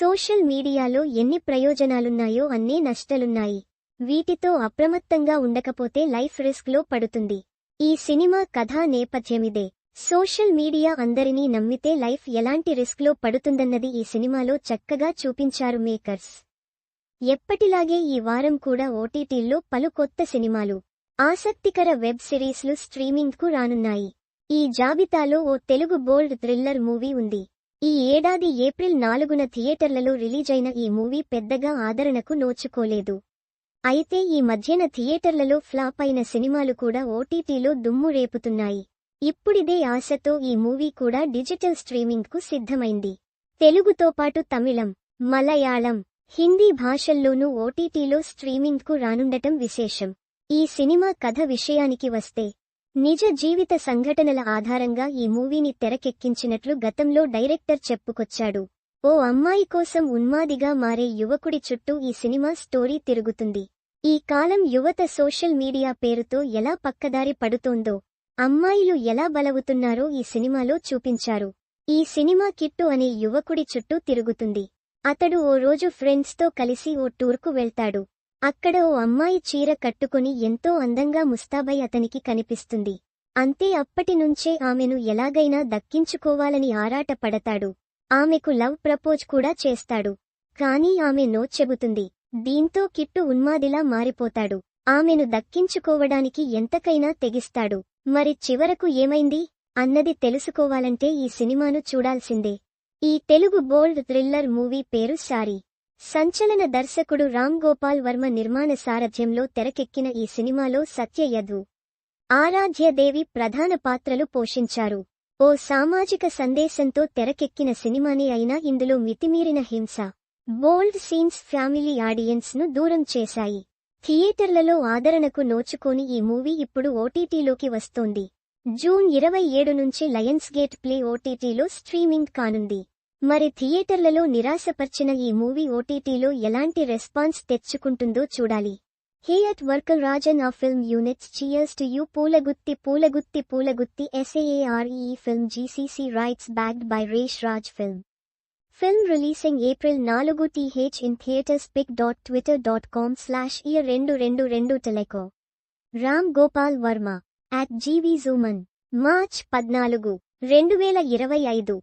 Social మీడియాలో ఎన్ని ప్రయోజనాలున్నాయో అన్నీ నష్టాలున్నాయి. వీటితో అప్రమత్తంగా ఉండకపోతే లైఫ్ రిస్క్లో పడుతుంది. ఈ సినిమా కథా నేపథ్యమిదే. సోషల్ మీడియా అందరినీ నమ్మితే లైఫ్ ఎలాంటి రిస్క్లో పడుతుందన్నది ఈ సినిమాలో చక్కగా చూపించారు మేకర్స్. ఎప్పటిలాగే ఈ వారం కూడా ఓటీటీల్లో పలు కొత్త సినిమాలు ఆసక్తికర వెబ్ సిరీస్లు స్ట్రీమింగ్కు రానున్నాయి. ఈ జాబితాలో ఓ తెలుగు బోల్డ్ థ్రిల్లర్ మూవీ ఉంది. ఈ ఏడాది ఏప్రిల్ నాలుగున థియేటర్లలో రిలీజైన ఈ మూవీ పెద్దగా ఆదరణకు నోచుకోలేదు. అయితే ఈ మధ్యన థియేటర్లలో ఫ్లాప్ అయిన సినిమాలు కూడా ఓటీటీలో దుమ్ము రేపుతున్నాయి. ఇప్పుడిదే ఆశతో ఈ మూవీ కూడా డిజిటల్ స్ట్రీమింగ్కు సిద్ధమైంది. తెలుగుతో పాటు తమిళం మలయాళం హిందీ భాషల్లోనూ ఓటీటీలో స్ట్రీమింగ్కు రానుండటం విశేషం. ఈ సినిమా కథ విషయానికి వస్తే నిజ జీవిత సంఘటనల ఆధారంగా ఈ మూవీని తెరకెక్కించినట్లు గతంలో డైరెక్టర్ చెప్పుకొచ్చాడు. ఓ అమ్మాయి కోసం ఉన్మాదిగా మారే యువకుడి చుట్టూ ఈ సినిమా స్టోరీ తిరుగుతుంది. ఈ కాలం యువత సోషల్ మీడియా పేరుతో ఎలా పక్కదారి పడుతోందో అమ్మాయిలు ఎలా బలవుతున్నారో ఈ సినిమాలో చూపించారు. ఈ సినిమా కిట్టు అనే యువకుడి చుట్టూ తిరుగుతుంది. అతడు ఓ రోజు ఫ్రెండ్స్తో కలిసి ఓ టూర్కు వెళ్తాడు. అక్కడ ఓ అమ్మాయి చీర కట్టుకుని ఎంతో అందంగా ముస్తాబై అతనికి కనిపిస్తుంది. అంతే అప్పటినుంచే ఆమెను ఎలాగైనా దక్కించుకోవాలని ఆరాట పడతాడు. ఆమెకు లవ్ ప్రపోజ్ కూడా చేస్తాడు. కానీ ఆమె నో చెబుతుంది. దీంతో కిట్టు ఉన్మాదిలా మారిపోతాడు. ఆమెను దక్కించుకోవడానికి ఎంతకైనా తెగిస్తాడు. మరి చివరకు ఏమైంది? అన్నది తెలుసుకోవాలంటే ఈ సినిమాను చూడాల్సిందే. ఈ తెలుగు బోల్డ్ థ్రిల్లర్ మూవీ పేరు సారీ సంచలన దర్శకుడు రామ్ గోపాల్ వర్మ నిర్మాణ సారథ్యంలో తెరకెక్కిన ఈ సినిమాలో సత్యయదు ఆరాధ్యదేవి ప్రధాన పాత్రలు పోషించారు. ఓ సామాజిక సందేశంతో తెరకెక్కిన సినిమానే అయినా ఇందులో మితిమీరిన హింస బోల్డ్ సీన్స్ ఫ్యామిలీ ఆడియన్స్ను దూరం చేశాయి. థియేటర్లలో ఆదరణకు నోచుకోని ఈ మూవీ ఇప్పుడు ఓటీటీలోకి వస్తోంది. జూన్ ఇరవై ఏడు నుంచి లయన్స్ గేట్ ప్లే ఓటీటీలో స్ట్రీమింగ్ కానుంది. మరి థియేటర్లలో నిరాశపర్చిన ఈ మూవీ ఓటీటీలో ఎలాంటి రెస్పాన్స్ తెచ్చుకుంటుందో చూడాలి. హే అట్ వర్కల్ రాజన్ ఆ film units cheers to you పూలగుత్తి పూలగుత్తి పూలగుత్తి SARE film GCC rights backed by రేష్ Raj film. Film releasing April నాలుగు TH in theatres pic dot twitter dot com slash year రెండు రెండు రెండు టెలెకో. రామ్ గోపాల్ వర్మ. అట్ జీవీ జూమన్. మార్చ్ పద్నాలుగు రెండు వేల ఇరవై ఐదు.